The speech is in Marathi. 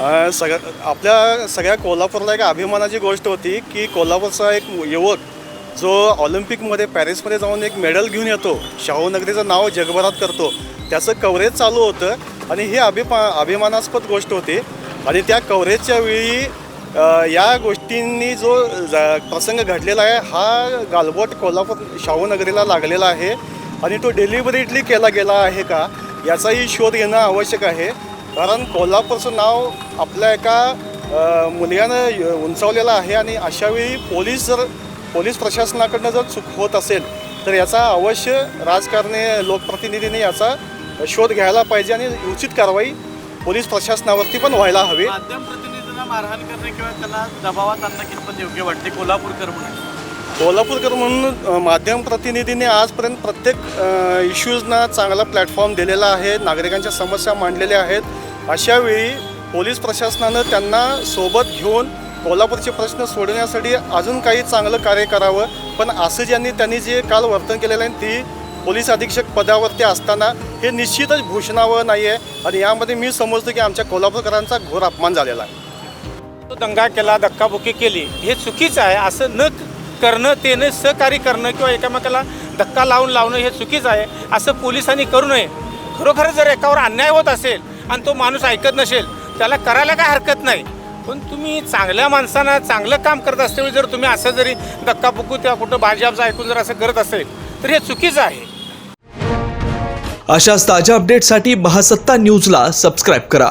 सग सगळ्या आपल्या सगळ्या कोल्हापूरला एक अभिमानाची गोष्ट होती की कोल्हापूरचा एक युवक जो ऑलिम्पिकमध्ये पॅरिसमध्ये जाऊन एक मेडल घेऊन येतो शाहूनगरीचं नाव जगभरात करतो त्याचं कव्हरेज चालू होतं आणि ही अभिमा अभिमानास्पद गोष्ट होती. आणि त्या कव्हरेजच्या वेळी या गोष्टींनी जो ज- प्रसंग घडलेला आहे हा गालबोट कोल्हापूर शाहूनगरीला लागलेला आहे. आणि तो डिलिव्हरीटली केला गेला आहे का याचाही शोध घेणं आवश्यक आहे. कारण कोल्हापूरचं नाव आपल्या एका मुलग्यानं उंचावलेलं आहे आणि अशावेळी पोलीस जर पोलीस प्रशासनाकडनं जर चूक होत असेल तर याचा अवश्य राजकारणी लोकप्रतिनिधींनी याचा शोध घ्यायला पाहिजे आणि उचित कारवाई पोलीस प्रशासनावरती पण व्हायला हवी. माध्यम प्रतिनिधींना मारहाण करणे किंवा त्यांना दबावात आणणं कितपत योग्य वाटते कोल्हापूरकर म्हणून. कोल्हापूरकर म्हणून माध्यम प्रतिनिधींनी आजपर्यंत प्रत्येक इश्यूजना चांगला प्लॅटफॉर्म दिलेला आहे नागरिकांच्या समस्या मांडलेल्या आहेत. अशावेळी पोलीस प्रशासनानं त्यांना सोबत घेऊन कोल्हापूरचे प्रश्न सोडवण्यासाठी अजून काही चांगलं कार्य करावं. पण असं ज्यांनी त्यांनी जे काल वर्तन केलेलं आहे ती पोलीस अधीक्षक पदावरती असताना हे निश्चितच भूषणावं नाही आहे आणि यामध्ये मी समजतो की आमच्या कोल्हापूरकरांचा घोर अपमान झालेला आहे. तो दंगा केला धक्काबुक्की केली हे चुकीचं आहे. असं न करणं त्याने सहकार्य करणं किंवा एकामेकाला धक्का लावून लावणं हे चुकीचं आहे. असं पोलिसांनी करू नये. खरोखर जर एकावर अन्याय होत असेल आणि तो माणूस ऐकत नसेल त्याला करायला काय हरकत नाही. पण तुम्ही चांगल्या माणसांना चांगलं काम करत असल्यावेळी जर तुम्ही असं जरी धक्काबुक्कू किंवा कुठं भाजपचं ऐकून जर असं करत असेल तर हे चुकीचं आहे. अशाच ताज्या अपडेटसाठी महासत्ता न्यूजला सबस्क्राईब करा.